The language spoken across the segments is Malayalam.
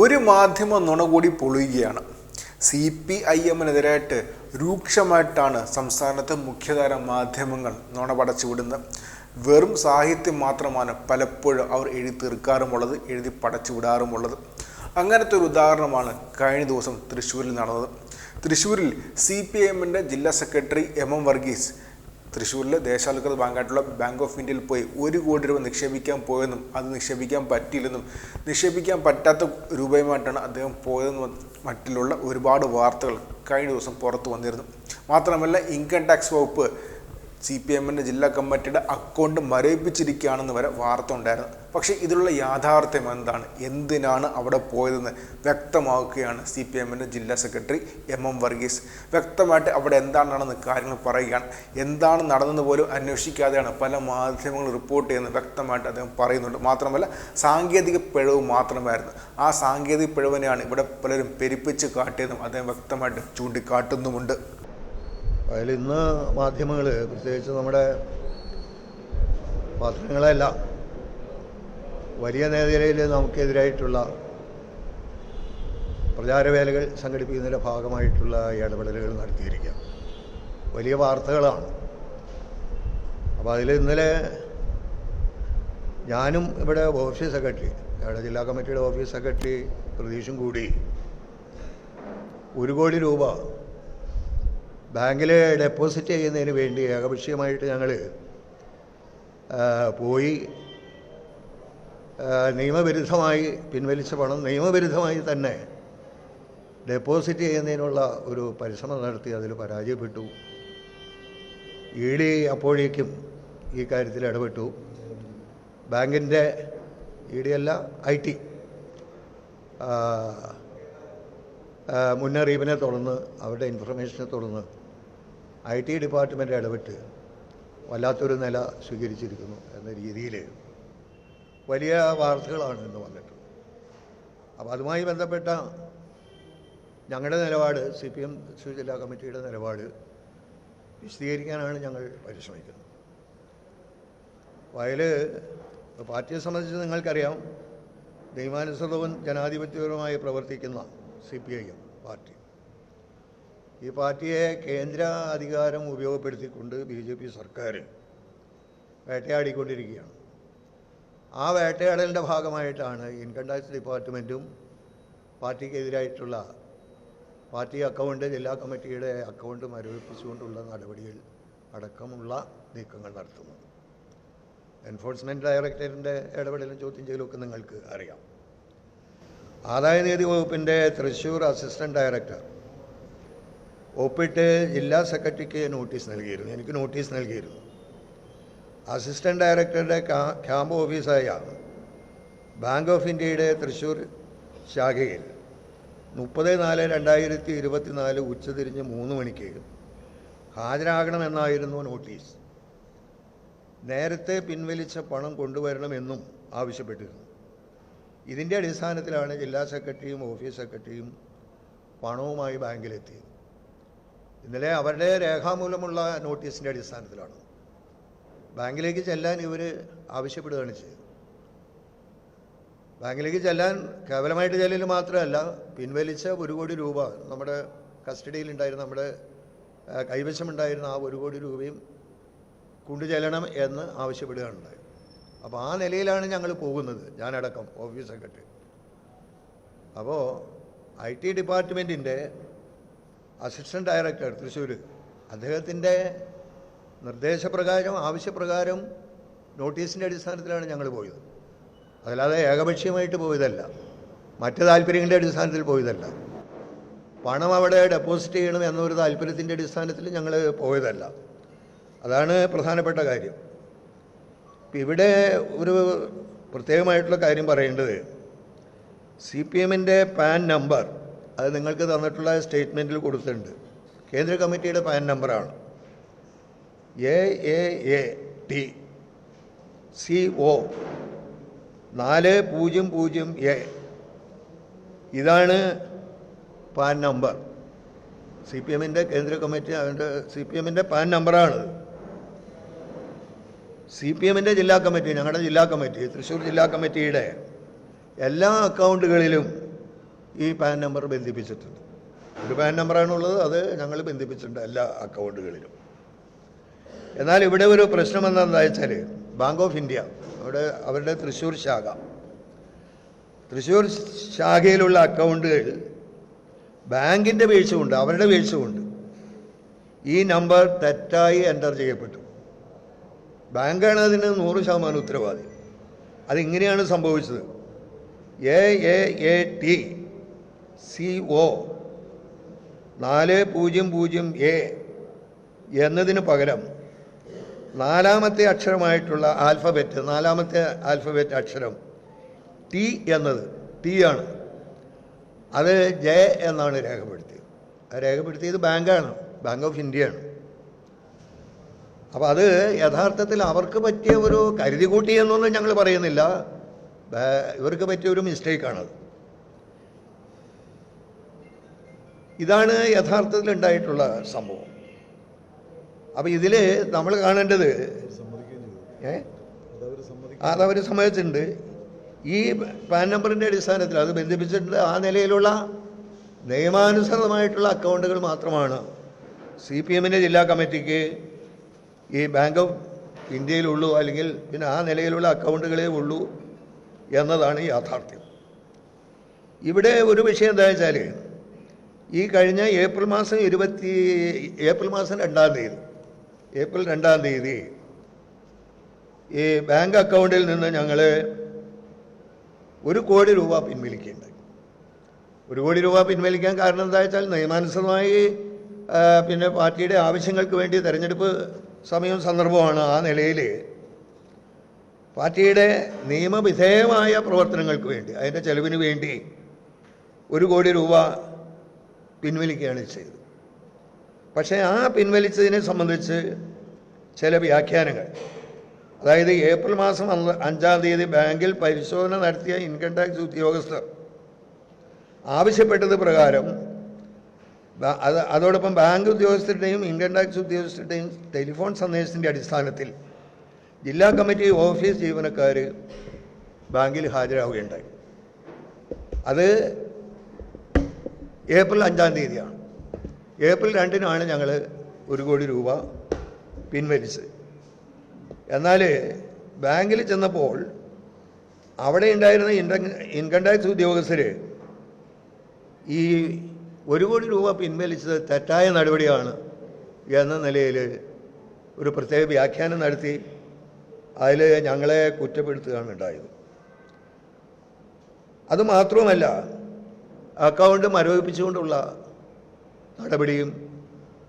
ഒരു മാധ്യമ നുണ കൂടി പൊളിയുകയാണ്. സി പി ഐ എമ്മിനെതിരായിട്ട് രൂക്ഷമായിട്ടാണ് സംസ്ഥാനത്തെ മുഖ്യധാര മാധ്യമങ്ങൾ നുണ പടച്ചുവിടുന്നത്. വെറും സാഹിത്യം മാത്രമാണ് പലപ്പോഴും അവർ എഴുതി തീർക്കാറുമുള്ളത് എഴുതി പടച്ചു വിടാറുമുള്ളത് അങ്ങനത്തെ ഒരു ഉദാഹരണമാണ് കഴിഞ്ഞ ദിവസം തൃശ്ശൂരിൽ നടന്നത്. തൃശ്ശൂരിൽ സി പി ഐ എമ്മിന്റെ ജില്ലാ സെക്രട്ടറി എം എം വർഗീസ് തൃശ്ശൂരിലെ ദേശാൽകൃത ബാങ്കായിട്ടുള്ള ബാങ്ക് ഓഫ് ഇന്ത്യയിൽ പോയി ഒരു കോടി രൂപ നിക്ഷേപിക്കാൻ പോയെന്നും അത് നിക്ഷേപിക്കാൻ പറ്റിയില്ലെന്നും നിക്ഷേപിക്കാൻ പറ്റാത്ത രൂപയുമായിട്ടാണ് അദ്ദേഹം പോയതെന്നും മറ്റിലുള്ള ഒരുപാട് വാർത്തകൾ കഴിഞ്ഞ ദിവസം പുറത്തു വന്നിരുന്നു. മാത്രമല്ല ഇൻകം ടാക്സ് വകുപ്പ് സി പി എമ്മിന്റെ ജില്ലാ കമ്മിറ്റിയുടെ അക്കൗണ്ട് മരവിപ്പിച്ചിരിക്കുകയാണെന്ന് വരെ വാർത്ത ഉണ്ടായിരുന്നു. പക്ഷേ ഇതിലുള്ള യാഥാർത്ഥ്യം എന്താണ്? എന്തിനാണ് അവിടെ പോയതെന്ന് വ്യക്തമാക്കുകയാണ് സി പി എമ്മിന്റെ ജില്ലാ സെക്രട്ടറി എം എം വർഗീസ്. വ്യക്തമായിട്ട് അവിടെ എന്താണ് നടന്ന കാര്യങ്ങൾ പറയുകയാണ്. എന്താണ് നടന്നെന്ന് പോലും അന്വേഷിക്കാതെയാണ് പല മാധ്യമങ്ങൾ റിപ്പോർട്ട് ചെയ്യുന്നത് വ്യക്തമായിട്ട് അദ്ദേഹം പറയുന്നുണ്ട്. മാത്രമല്ല സാങ്കേതിക പിഴവ് മാത്രമായിരുന്നു. ആ സാങ്കേതിക പിഴവിനെയാണ് ഇവിടെ പലരും പെരുപ്പിച്ച് കാട്ടിയതും അദ്ദേഹം വ്യക്തമായിട്ട് ചൂണ്ടിക്കാട്ടുന്നുമുണ്ട്. അതിൽ ഇന്ന് മാധ്യമങ്ങൾ പ്രത്യേകിച്ച് നമ്മുടെ പത്രങ്ങളെല്ലാം വലിയ നിലയിൽ നമുക്കെതിരായിട്ടുള്ള പ്രചാരവേലകൾ സംഘടിപ്പിക്കുന്നതിന്റെ ഭാഗമായിട്ടുള്ള ഇടപെടലുകൾ നടത്തിയിരിക്കുക വലിയ വാർത്തകളാണ്. അപ്പോൾ അതിൽ ഇന്നലെ ഞാനും ഇവിടെ ഓഫീസ് സെക്രട്ടറി ഞങ്ങളുടെ ജില്ലാ കമ്മിറ്റിയുടെ ഓഫീസ് സെക്രട്ടറി പ്രതീഷും കൂടി ഒരു കോടി രൂപ ബാങ്കിൽ ഡെപ്പോസിറ്റ് ചെയ്യുന്നതിന് വേണ്ടി ഏകപക്ഷീയമായിട്ട് ഞങ്ങൾ പോയി. നിയമവിരുദ്ധമായി പിൻവലിച്ച പണം നിയമവിരുദ്ധമായി തന്നെ ഡെപ്പോസിറ്റ് ചെയ്യുന്നതിനുള്ള ഒരു പരിശ്രമം നടത്തി അതിൽ പരാജയപ്പെട്ടു. ഇ ഡി അപ്പോഴേക്കും ഈ കാര്യത്തിൽ ഇടപെട്ടു. ബാങ്കിന്റെ ഇ ഡി അല്ല ഐ ടി. മുന്നറിയിപ്പിനെ തുടർന്ന് അവരുടെ ഇൻഫർമേഷനെ തുടർന്ന് ഐ ടി ഡിപ്പാർട്ട്മെന്റ് ഇടപെട്ട് വല്ലാത്തൊരു നില സ്വീകരിച്ചിരിക്കുന്നു എന്ന രീതിയിൽ വലിയ വാർത്തകളാണ് ഇന്ന് വന്നിട്ട് അപ്പോൾ അതുമായി ബന്ധപ്പെട്ട ഞങ്ങളുടെ നിലപാട് സി പി എം തൃശ്ശൂർ ജില്ലാ കമ്മിറ്റിയുടെ നിലപാട് വിശദീകരിക്കാനാണ് ഞങ്ങൾ പരിശ്രമിക്കുന്നത്. അതിൽ പാർട്ടിയെ സംബന്ധിച്ച് നിങ്ങൾക്കറിയാം നിയമാനുസൃതവും ജനാധിപത്യപരമായി പ്രവർത്തിക്കുന്ന C P I M party. ഈ പാർട്ടിയെ കേന്ദ്ര അധികാരം ഉപയോഗപ്പെടുത്തിക്കൊണ്ട് ബി ജെ പി സർക്കാർ വേട്ടയാടിക്കൊണ്ടിരിക്കുകയാണ്. ആ വേട്ടയാടലിന്റെ ഭാഗമായിട്ടാണ് ഇൻകം ടാക്സ് ഡിപ്പാർട്ട്മെന്റും പാർട്ടിക്കെതിരായിട്ടുള്ള പാർട്ടി അക്കൗണ്ട് ജില്ലാ കമ്മിറ്റിയുടെ അക്കൗണ്ട് മരവിപ്പിച്ചുകൊണ്ടുള്ള നടപടികൾ അടക്കമുള്ള നീക്കങ്ങൾ നടത്തുന്നത് എൻഫോഴ്സ്മെന്റ് ഡയറക്ടറിന്റെ ഇടപെടലും ചോദ്യം ചെയ്യലൊക്കെ നിങ്ങൾക്ക് അറിയാം. ആദായ നികുതി വകുപ്പിന്റെ തൃശ്ശൂർ അസിസ്റ്റന്റ് ഡയറക്ടർ ഒപ്പിട്ട് ജില്ലാ സെക്രട്ടറിക്ക് നോട്ടീസ് നൽകിയിരുന്നു. എനിക്ക് നോട്ടീസ് നൽകിയിരുന്നു. അസിസ്റ്റന്റ് ഡയറക്ടറുടെ ക്യാമ്പ് ഓഫീസായ ബാങ്ക് ഓഫ് ഇന്ത്യയുടെ തൃശ്ശൂർ ശാഖയിൽ മുപ്പത് നാല് രണ്ടായിരത്തി ഇരുപത്തിനാല് ഉച്ചതിരിഞ്ഞ് മൂന്ന് മണിക്ക് ഹാജരാകണമെന്നായിരുന്നു നോട്ടീസ്. നേരത്തെ പിൻവലിച്ച പണം കൊണ്ടുവരണമെന്നും ആവശ്യപ്പെട്ടിരുന്നു. ഇതിന്റെ അടിസ്ഥാനത്തിലാണ് ജില്ലാ സെക്രട്ടറിയും ഓഫീസ് സെക്രട്ടറിയും പണവുമായി ബാങ്കിലെത്തിയത്. ഇന്നലെ അവരുടെ രേഖാമൂലമുള്ള നോട്ടീസിന്റെ അടിസ്ഥാനത്തിലാണ്. ബാങ്കിലേക്ക് ചെല്ലാൻ ഇവർ ആവശ്യപ്പെടുകയാണ് ചെയ്തത്. ബാങ്കിലേക്ക് ചെല്ലാൻ കേവലമായിട്ട് ചെല്ലൽ മാത്രമല്ല പിൻവലിച്ച ഒരു കോടി രൂപ നമ്മുടെ കസ്റ്റഡിയിൽ ഉണ്ടായിരുന്ന നമ്മുടെ കൈവശമുണ്ടായിരുന്ന ആ ഒരു കോടി രൂപയും കൊണ്ടുചെല്ലണം എന്ന് ആവശ്യപ്പെടുകയാണ് ഉണ്ടായത് അപ്പോൾ ആ നിലയിലാണ് ഞങ്ങൾ പോകുന്നത് ഞാനടക്കം ഓഫീസ് സെക്രട്ടറി. അപ്പോൾ ഐ ടി ഡിപ്പാർട്ട്മെന്റിന്റെ അസിസ്റ്റന്റ് ഡയറക്ടർ തൃശ്ശൂർ അദ്ദേഹത്തിന്റെ നിർദ്ദേശപ്രകാരം ആവശ്യപ്രകാരം നോട്ടീസിന്റെ അടിസ്ഥാനത്തിലാണ് ഞങ്ങൾ പോയത്. അതല്ലാതെ ഏകപക്ഷീയമായിട്ട് പോയതല്ല. മറ്റ് താല്പര്യങ്ങളുടെ അടിസ്ഥാനത്തിൽ പോയതല്ല. പണം അവിടെ ഡെപ്പോസിറ്റ് ചെയ്യണം എന്നൊരു താല്പര്യത്തിന്റെ അടിസ്ഥാനത്തിൽ ഞങ്ങൾ പോയതല്ല. അതാണ് പ്രധാനപ്പെട്ട കാര്യം. ഇപ്പം ഇവിടെ ഒരു പ്രത്യേകമായിട്ടുള്ള കാര്യം പറയേണ്ടത് സി പി എമ്മിന്റെ പാൻ നമ്പർ അത് നിങ്ങൾക്ക് തന്നിട്ടുള്ള സ്റ്റേറ്റ്മെന്റിൽ കൊടുത്തിട്ടുണ്ട്. കേന്ദ്ര കമ്മിറ്റിയുടെ പാൻ നമ്പറാണ്. A A A T C O നാല് പൂജ്യം പൂജ്യം എ. ഇതാണ് പാൻ നമ്പർ. സി പി എമ്മിന്റെ കേന്ദ്ര കമ്മിറ്റി അതിന്റെ സി പി എമ്മിന്റെ പാൻ നമ്പറാണ് സി പി എമ്മിന്റെ ജില്ലാ കമ്മിറ്റി ഞങ്ങളുടെ ജില്ലാ കമ്മിറ്റി തൃശ്ശൂർ ജില്ലാ കമ്മിറ്റിയുടെ എല്ലാ അക്കൗണ്ടുകളിലും ഈ പാൻ നമ്പർ ബന്ധിപ്പിച്ചിട്ടുണ്ട്. ഒരു പാൻ നമ്പറാണുള്ളത് അത് ഞങ്ങൾ ബന്ധിപ്പിച്ചിട്ടുണ്ട് എല്ലാ അക്കൗണ്ടുകളിലും. എന്നാൽ ഇവിടെ ഒരു പ്രശ്നം എന്താണെന്ന് വെച്ചാൽ ബാങ്ക് ഓഫ് ഇന്ത്യ അവിടെ അവരുടെ തൃശ്ശൂർ ശാഖ. തൃശ്ശൂർ ശാഖയിലുള്ള അക്കൗണ്ടുകൾ ബാങ്കിന്റെ വീഴ്ചയുണ്ട് അവരുടെ വീഴ്ച ഈ നമ്പർ തെറ്റായി എന്റർ ചെയ്യപ്പെട്ടു. ബാങ്കാണ് അതിന് നൂറ് ശതമാനം ഉത്തരവാദി. അതിങ്ങനെയാണ് സംഭവിച്ചത്. A A A T C O നാല് പൂജ്യം പൂജ്യം എ എന്നതിന് പകരം നാലാമത്തെ അക്ഷരമായിട്ടുള്ള ആൽഫബറ്റ് നാലാമത്തെ ആൽഫബറ്റ് അക്ഷരം ടി എന്നത് ടി ആണ്. അത് ജെ എന്നാണ് രേഖപ്പെടുത്തിയത്. അത് രേഖപ്പെടുത്തിയത് ബാങ്കാണ് ബാങ്ക് ഓഫ് ഇന്ത്യയാണ് അപ്പോൾ അത് യഥാർത്ഥത്തിൽ അവർക്ക് പറ്റിയ ഒരു കരുതി കൂട്ടി എന്നൊന്നും ഞങ്ങൾ പറയുന്നില്ല. ഇവർക്ക് പറ്റിയ ഒരു മിസ്റ്റേക്കാണത് ഇതാണ് യഥാർത്ഥത്തിൽ ഉണ്ടായിട്ടുള്ള സംഭവം. അപ്പോൾ ഇതിൽ നമ്മൾ കാണേണ്ടത് അതവർ സമ്മതിച്ചിട്ടുണ്ട്. ഈ പാൻ നമ്പറിന്റെ അടിസ്ഥാനത്തിൽ അത് ബന്ധിപ്പിച്ചിട്ടുണ്ട്. ആ നിലയിലുള്ള നിയമാനുസൃതമായിട്ടുള്ള അക്കൗണ്ടുകൾ മാത്രമാണ് സി പി എമ്മിന്റെ ജില്ലാ കമ്മിറ്റിക്ക് ഈ ബാങ്ക് ഓഫ് ഇന്ത്യയിലുള്ളൂ അല്ലെങ്കിൽ പിന്നെ ആ നിലയിലുള്ള അക്കൗണ്ടുകളേ ഉള്ളൂ എന്നതാണ് യാഥാർത്ഥ്യം. ഇവിടെ ഒരു വിഷയം എന്താ വെച്ചാൽ ഈ കഴിഞ്ഞ ഏപ്രിൽ മാസം ഇരുപത്തി ഏപ്രിൽ മാസം രണ്ടാം തീയതി ഏപ്രിൽ രണ്ടാം തീയതി ഈ ബാങ്ക് അക്കൗണ്ടിൽ നിന്ന് ഞങ്ങൾ ഒരു കോടി രൂപ പിൻവലിക്കുകയുണ്ടായി ഒരു കോടി രൂപ പിൻവലിക്കാൻ കാരണം എന്താ വെച്ചാൽ നിയമാനുസൃതമായി പിന്നെ പാർട്ടിയുടെ ആവശ്യങ്ങൾക്ക് വേണ്ടി തെരഞ്ഞെടുപ്പ് സമയവും സന്ദർഭമാണ് ആ നിലയിൽ പാർട്ടിയുടെ നിയമവിധേയമായ പ്രവർത്തനങ്ങൾക്ക് വേണ്ടി അതിന്റെ ചെലവിന് വേണ്ടി ഒരു കോടി രൂപ പിൻവലിക്കുകയാണ് ചെയ്തത്. പക്ഷേ ആ പിൻവലിച്ചതിനെ സംബന്ധിച്ച് ചില വ്യാഖ്യാനങ്ങൾ. അതായത് ഏപ്രിൽ മാസം അഞ്ചാം തീയതി ബാങ്കിൽ പരിശോധന നടത്തിയ ഇൻകം ടാക്സ് ഉദ്യോഗസ്ഥർ ആവശ്യപ്പെട്ടത് പ്രകാരം അത് അതോടൊപ്പം ബാങ്ക് ഉദ്യോഗസ്ഥരുടെയും ഇൻകം ടാക്സ് ഉദ്യോഗസ്ഥരുടെയും ടെലിഫോൺ സന്ദേശത്തിന്റെ അടിസ്ഥാനത്തിൽ ജില്ലാ കമ്മിറ്റി ഓഫീസ് ജീവനക്കാർ ബാങ്കിൽ ഹാജരാകുകയുണ്ടായി അത് ഏപ്രിൽ അഞ്ചാം തീയതിയാണ്. ഏപ്രിൽ രണ്ടിനാണ് ഞങ്ങൾ ഒരു കോടി രൂപ പിൻവലിച്ചത്. എന്നാൽ ബാങ്കിൽ ചെന്നപ്പോൾ അവിടെ ഉണ്ടായിരുന്ന ഇൻകം ഇൻകം ടാക്സ് ഉദ്യോഗസ്ഥർ ഈ ഒരു കോടി രൂപ പിൻവലിച്ചത് തെറ്റായ നടപടിയാണ് എന്ന നിലയിൽ ഒരു പ്രത്യേക വ്യാഖ്യാനം നടത്തി അതിൽ ഞങ്ങളെ കുറ്റപ്പെടുത്തുകയാണ് ഉണ്ടായത്. അതുമാത്രവുമല്ല അക്കൗണ്ട് മരവിപ്പിച്ചുകൊണ്ടുള്ള നടപടിയും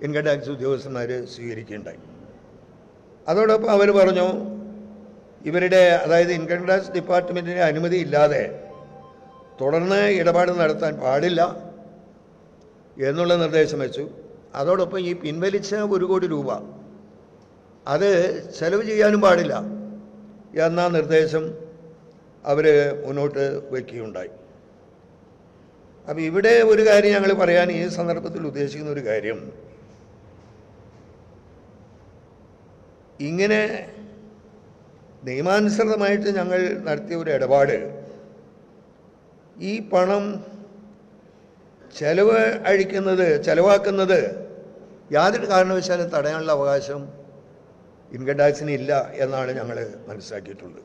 ഇൻകം ടാക്സ് ഉദ്യോഗസ്ഥന്മാർ സ്വീകരിക്കുകയുണ്ടായി. അതോടൊപ്പം അവർ പറഞ്ഞു ഇവരുടെ അതായത് ഇൻകം ടാക്സ് ഡിപ്പാർട്ട്മെന്റിന്റെ അനുമതി ഇല്ലാതെ തുടർന്ന് ഇടപാട് നടത്താൻ പാടില്ല എന്നുള്ള നിർദ്ദേശം വെച്ചു. അതോടൊപ്പം ഈ പിൻവലിച്ച ഒരു കോടി രൂപ അത് ചെലവ് ചെയ്യാനും പാടില്ല എന്ന നിർദ്ദേശം അവർ മുന്നോട്ട് വയ്ക്കുകയുണ്ടായി അപ്പം ഇവിടെ ഒരു കാര്യം ഞങ്ങൾ പറയാൻ ഈ സന്ദർഭത്തിൽ ഉദ്ദേശിക്കുന്ന ഒരു കാര്യം. ഇങ്ങനെ നിയമാനുസൃതമായിട്ട് ഞങ്ങൾ നടത്തിയ ഒരു ഇടപാട്. ഈ പണം ചെലവ് അഴിക്കുന്നത് ചെലവാക്കുന്നത് യാതൊരു കാരണവശാലും തടയാനുള്ള അവകാശം ഇൻകം ടാക്സിന് ഇല്ല എന്നാണ് ഞങ്ങൾ മനസ്സിലാക്കിയിട്ടുള്ളത്.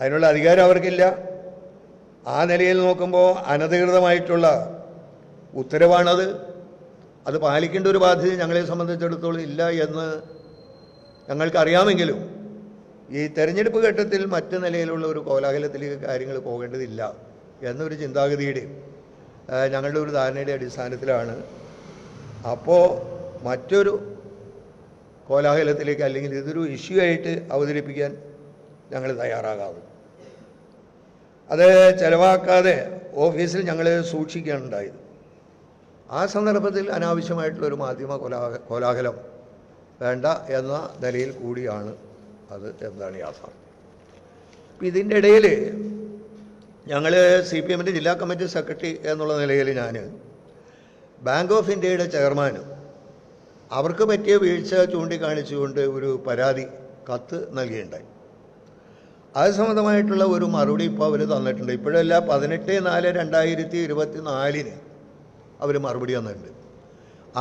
അതിനുള്ള അധികാരം അവർക്കില്ല. ആ നിലയിൽ നോക്കുമ്പോൾ അനധികൃതമായിട്ടുള്ള ഉത്തരവാണത്. അത് പാലിക്കേണ്ട ഒരു ബാധ്യത ഞങ്ങളെ സംബന്ധിച്ചിടത്തോളം ഇല്ല എന്ന് ഞങ്ങൾക്കറിയാമെങ്കിലും ഈ തെരഞ്ഞെടുപ്പ് ഘട്ടത്തിൽ മറ്റു നിലയിലുള്ള ഒരു കോലാഹലത്തിലേക്ക് കാര്യങ്ങൾ പോകേണ്ടതില്ല എന്നൊരു ചിന്താഗതിയുടെ ഞങ്ങളുടെ ഒരു ധാരണയുടെ അടിസ്ഥാനത്തിലാണ്. അപ്പോൾ മറ്റൊരു കോലാഹലത്തിലേക്ക് അല്ലെങ്കിൽ ഇതൊരു ഇഷ്യൂ ആയിട്ട് അവതരിപ്പിക്കാൻ ഞങ്ങൾ തയ്യാറാകാവും അത് ചിലവാക്കാതെ ഓഫീസിൽ ഞങ്ങൾ സൂക്ഷിക്കുകയാണ് ഉണ്ടായത് ആ സന്ദർഭത്തിൽ അനാവശ്യമായിട്ടുള്ളൊരു മാധ്യമ കോലാഹ കോലാഹലം വേണ്ട എന്ന നിലയിൽ കൂടിയാണ് അത് എന്താണ് യാഥാർത്ഥ്യം. അപ്പം ഇതിന്റെ ഇടയിൽ ഞങ്ങൾ സി പി എമ്മിന്റെ ജില്ലാ കമ്മിറ്റി സെക്രട്ടറി എന്നുള്ള നിലയിൽ ഞാൻ ബാങ്ക് ഓഫ് ഇന്ത്യയുടെ ചെയർമാനും അവർക്ക് പറ്റിയ വീഴ്ച ചൂണ്ടിക്കാണിച്ചുകൊണ്ട് ഒരു പരാതി കത്ത് നൽകിയിട്ടുണ്ടായി അത് സംബന്ധമായിട്ടുള്ള ഒരു മറുപടി ഇപ്പോൾ അവർ തന്നിട്ടുണ്ട്. ഇപ്പോഴല്ല പതിനെട്ട് നാല് രണ്ടായിരത്തി ഇരുപത്തി നാലിന് അവർ മറുപടി തന്നിട്ടുണ്ട്.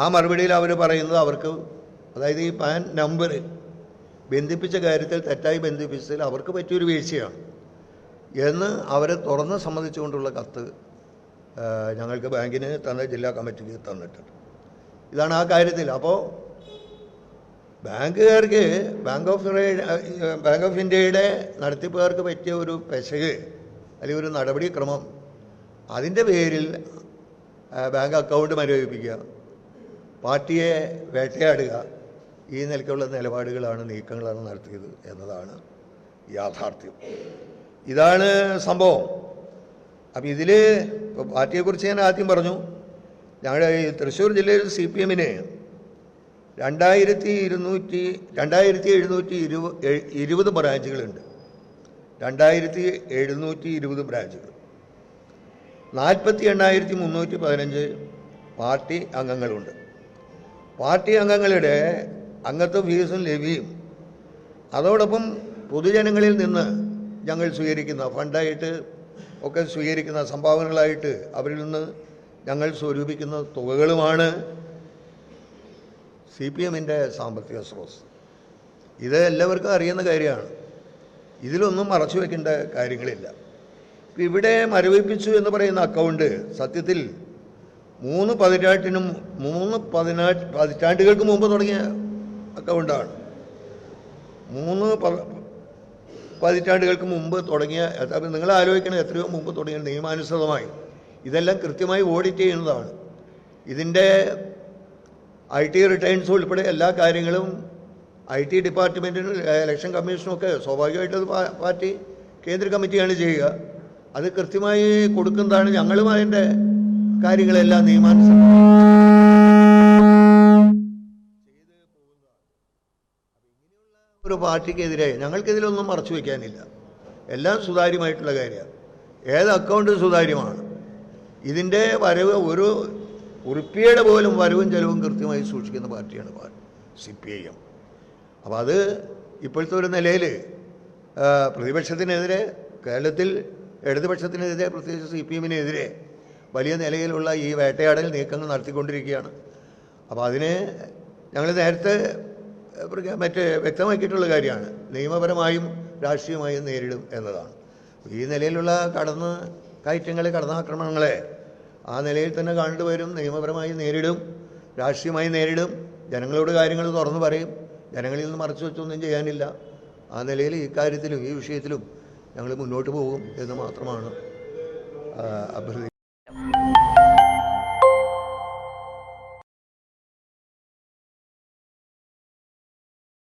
ആ മറുപടിയിൽ അവർ പറയുന്നത് അവർക്ക് അതായത് ഈ പാൻ നമ്പർ ബന്ധിപ്പിച്ച കാര്യത്തിൽ തെറ്റായി ബന്ധിപ്പിച്ചതിൽ അവർക്ക് പറ്റിയൊരു വീഴ്ചയാണ്. എന്ന് അവരെ തുറന്ന് സമ്മതിച്ചുകൊണ്ടുള്ള കത്ത് ഞങ്ങൾക്ക് ബാങ്കിന് തന്ന ജില്ലാ കമ്മിറ്റിക്ക് തന്നിട്ടുണ്ട്. ഇതാണ് ആ കാര്യത്തിൽ. അപ്പോൾ ബാങ്കുകാർക്ക് ബാങ്ക് ഓഫ് ബാങ്ക് ഓഫ് ഇന്ത്യയുടെ നടത്തിപ്പുകാർക്ക് പറ്റിയ ഒരു പെശക് അല്ലെങ്കിൽ ഒരു നടപടിക്രമം അതിന്റെ പേരിൽ ബാങ്ക് അക്കൗണ്ട് മരവിപ്പിക്കുക പാർട്ടിയെ വേട്ടയാടുക ഈ നിലയ്ക്കുള്ള നിലപാടുകളാണ് നീക്കങ്ങളാണ് നടത്തിയത് എന്നതാണ് യാഥാർത്ഥ്യം. ഇതാണ് സംഭവം. അപ്പം ഇതിൽ പാർട്ടിയെക്കുറിച്ച് ഞാൻ ആദ്യം പറഞ്ഞു. ഞങ്ങളുടെ ഈ തൃശ്ശൂർ ജില്ലയിൽ സി പി എമ്മിന് രണ്ടായിരത്തി ഇരുന്നൂറ്റി രണ്ടായിരത്തി എഴുന്നൂറ്റി ഇരുപത് ഇരുപത് ബ്രാഞ്ചുകളുണ്ട്. രണ്ടായിരത്തി എഴുന്നൂറ്റി ഇരുപത് ബ്രാഞ്ചുകൾ. നാൽപ്പത്തി എണ്ണായിരത്തി മുന്നൂറ്റി പതിനഞ്ച് പാർട്ടി അംഗങ്ങളുണ്ട്. പാർട്ടി അംഗങ്ങളുടെ അംഗത്വ ഫീസും ലഭ്യയും അതോടൊപ്പം പൊതുജനങ്ങളിൽ നിന്ന് ഞങ്ങൾ സ്വീകരിക്കുന്ന ഫണ്ടായിട്ട് ഒക്കെ സ്വീകരിക്കുന്ന സംഭാവനകളായിട്ട് അവരിൽ നിന്ന് ഞങ്ങൾ സ്വരൂപിക്കുന്ന തുകകളുമാണ് സി പി എമ്മിന്റെ സാമ്പത്തിക സ്രോതസ് ഇത് എല്ലാവർക്കും അറിയുന്ന കാര്യമാണ്. ഇതിലൊന്നും മറച്ചു വെക്കേണ്ട കാര്യങ്ങളില്ല. ഇപ്പം ഇവിടെ മരവിപ്പിച്ചു എന്ന് പറയുന്ന അക്കൗണ്ട് സത്യത്തിൽ മൂന്ന് പതിറ്റാണ്ടിനും മൂന്ന് പതിനാ പതിറ്റാണ്ടുകൾക്ക് മുമ്പ് തുടങ്ങിയ അക്കൗണ്ടാണ് മൂന്ന് പതിറ്റാണ്ടുകൾക്ക് മുമ്പ് തുടങ്ങിയ നിങ്ങൾ ആലോചിക്കണം എത്രയോ മുമ്പ് തുടങ്ങിയ നിയമാനുസൃതമായി ഇതെല്ലാം കൃത്യമായി ഓഡിറ്റ് ചെയ്യുന്നതാണ്. ഇതിന്റെ ഐ ടി റിട്ടേൺസ് ഉൾപ്പെടെ എല്ലാ കാര്യങ്ങളും ഐ ടി ഡിപ്പാർട്ട്മെന്റിനും ഇലക്ഷൻ കമ്മീഷനും ഒക്കെ സ്വാഭാവികമായിട്ടത് പാർട്ടി കേന്ദ്ര കമ്മിറ്റിയാണ് ചെയ്യുക. അത് കൃത്യമായി കൊടുക്കുന്നതാണ് ഞങ്ങളും അതിന്റെ കാര്യങ്ങളെല്ലാം നിയമാനുസരണം. ഒരു പാർട്ടിക്കെതിരെ ഞങ്ങൾക്കിതിലൊന്നും മറച്ചു വയ്ക്കാനില്ല എല്ലാം സുതാര്യമായിട്ടുള്ള കാര്യമാണ്. ഏത് അക്കൗണ്ട് സുതാര്യമാണ്. ഇതിന്റെ വരവ് ഒരു ഉറുപ്പിയുടെ പോലും വരവും ചെലവും കൃത്യമായി സൂക്ഷിക്കുന്ന പാർട്ടിയാണ് പാർട്ടി സി പി ഐ എം. അപ്പോൾ അത് ഇപ്പോഴത്തെ ഒരു നിലയിൽ പ്രതിപക്ഷത്തിനെതിരെ കേരളത്തിൽ ഇടതുപക്ഷത്തിനെതിരെ പ്രത്യേകിച്ച് സി പി എമ്മിനെതിരെ വലിയ നിലയിലുള്ള ഈ വേട്ടയാടൽ നീക്കങ്ങൾ നടത്തിക്കൊണ്ടിരിക്കുകയാണ്. അപ്പോൾ അതിന് ഞങ്ങൾ നേരത്തെ മറ്റേ വ്യക്തമാക്കിയിട്ടുള്ള കാര്യമാണ്. നിയമപരമായും രാഷ്ട്രീയമായും നേരിടും എന്നതാണ്. ഈ നിലയിലുള്ള കടന്ന് കയറ്റങ്ങളെ കടന്നാക്രമണങ്ങളെ ആ നിലയിൽ തന്നെ കണ്ടുവരും നിയമപരമായി നേരിടും രാഷ്ട്രീയമായി നേരിടും ജനങ്ങളോട് കാര്യങ്ങൾ തുറന്നു പറയും ജനങ്ങളിൽ നിന്ന് മറച്ചു വെച്ചൊന്നും ചെയ്യാനില്ല. ആ നിലയിൽ ഈ കാര്യത്തിലും ഈ വിഷയത്തിലും ഞങ്ങൾ മുന്നോട്ട് പോകും എന്ന് മാത്രമാണ് അഭ്യർത്ഥിക്കുന്നത്.